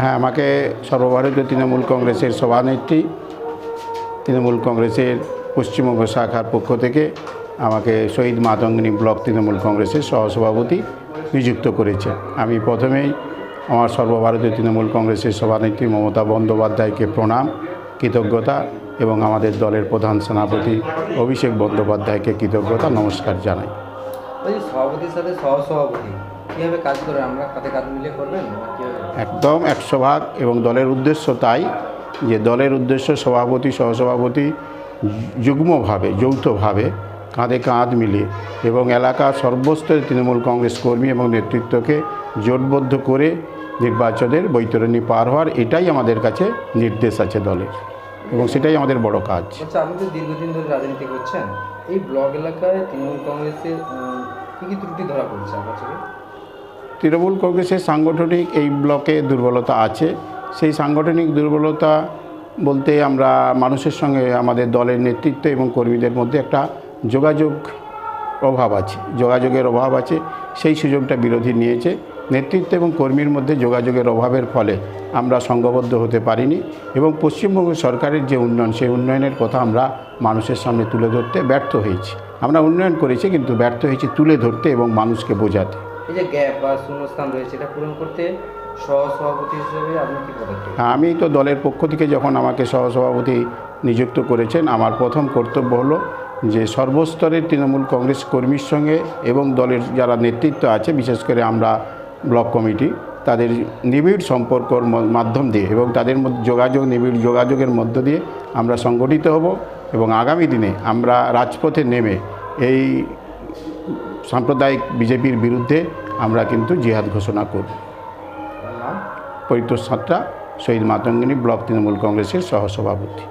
হ্যাঁ আমাকে সর্বভারতীয় তৃণমূল কংগ্রেসের সভানেত্রী, তৃণমূল কংগ্রেসের পশ্চিমবঙ্গ শাখার পক্ষ থেকে আমাকে শহীদ মাতঙ্গিনী ব্লক তৃণমূল কংগ্রেসের সহসভাপতি নিযুক্ত করেছে। আমি প্রথমেই আমার সর্বভারতীয় তৃণমূল কংগ্রেসের সভানেত্রী মমতা বন্দ্যোপাধ্যায়কে প্রণাম, কৃতজ্ঞতা এবং আমাদের দলের প্রধান সেনাপতি অভিষেক বন্দ্যোপাধ্যায়কে কৃতজ্ঞতা, নমস্কার জানাই। সভাপতির সাথে সহসভাপতি। কীভাবে কাজ করে? আমরা কাঁধে মিলিয়ে করবেন? একদম একশো ভাগ এবং দলের উদ্দেশ্য তাই যে দলের উদ্দেশ্য সভাপতি সহসভাপতি যুগ্মভাবে যৌথভাবে কাঁধে কাঁধ মিলিয়ে এবং এলাকার সর্বস্তরে তৃণমূল কংগ্রেস কর্মী এবং নেতৃত্বকে জোটবদ্ধ করে নির্বাচনের বৈতরণী পার হওয়ার এটাই আমাদের কাছে নির্দেশ আছে দলের এবং সেটাই আমাদের বড় কাজ। আচ্ছা আপনি তো দীর্ঘদিন ধরে রাজনীতি করছেন। এই ব্লক এলাকায় তৃণমূল কংগ্রেসের কী কী ত্রুটি ধরা পড়ছে চোখে? তৃণমূল কংগ্রেসের সাংগঠনিক এই ব্লকে দুর্বলতা আছে। সেই সাংগঠনিক দুর্বলতা বলতে আমরা মানুষের সঙ্গে আমাদের দলের নেতৃত্ব এবং কর্মীদের মধ্যে একটা যোগাযোগ অভাব আছে। যোগাযোগের অভাব আছে। সেই সুযোগটা বিরোধী নিয়েছে। নেতৃত্ব এবং কর্মীর মধ্যে যোগাযোগের অভাবের ফলে আমরা সংঘবদ্ধ হতে পারিনি এবং পশ্চিমবঙ্গ সরকারের যে উন্নয়ন, সেই উন্নয়নের কথা আমরা মানুষের সামনে তুলে ধরতে ব্যর্থ হয়েছি। আমরা উন্নয়ন করেছি কিন্তু ব্যর্থ হয়েছি তুলে ধরতে এবং মানুষকে বোঝাতে। এই যে গ্যাপ বা শূন্যস্থান রয়েছে, এটা পূরণ করতে সহসভাপতি হিসেবে আপনি কী পদক্ষেপ আমি তো দলের পক্ষ থেকে যখন আমাকে সহসভাপতি নিযুক্ত করেছেন, আমার প্রথম কর্তব্য হলো যে সর্বস্তরের তৃণমূল কংগ্রেস কর্মীর সঙ্গে এবং দলের যারা নেতৃত্ব আছে, বিশেষ করে আমরা ব্লক কমিটি, তাদের নিবিড় সম্পর্কর মাধ্যম দিয়ে এবং তাদের মধ্যে যোগাযোগ, নিবিড় যোগাযোগের মধ্য দিয়ে আমরা সংগঠিত হব এবং আগামী দিনে আমরা রাজপথে নেমে এই সাম্প্রদায়িক বিজেপির বিরুদ্ধে আমরা কিন্তু জিহাদ ঘোষণা করব পরিতোষ সাঁতরা, শহীদ মাতঙ্গিনী ব্লক তৃণমূল কংগ্রেসের সহসভাপতি।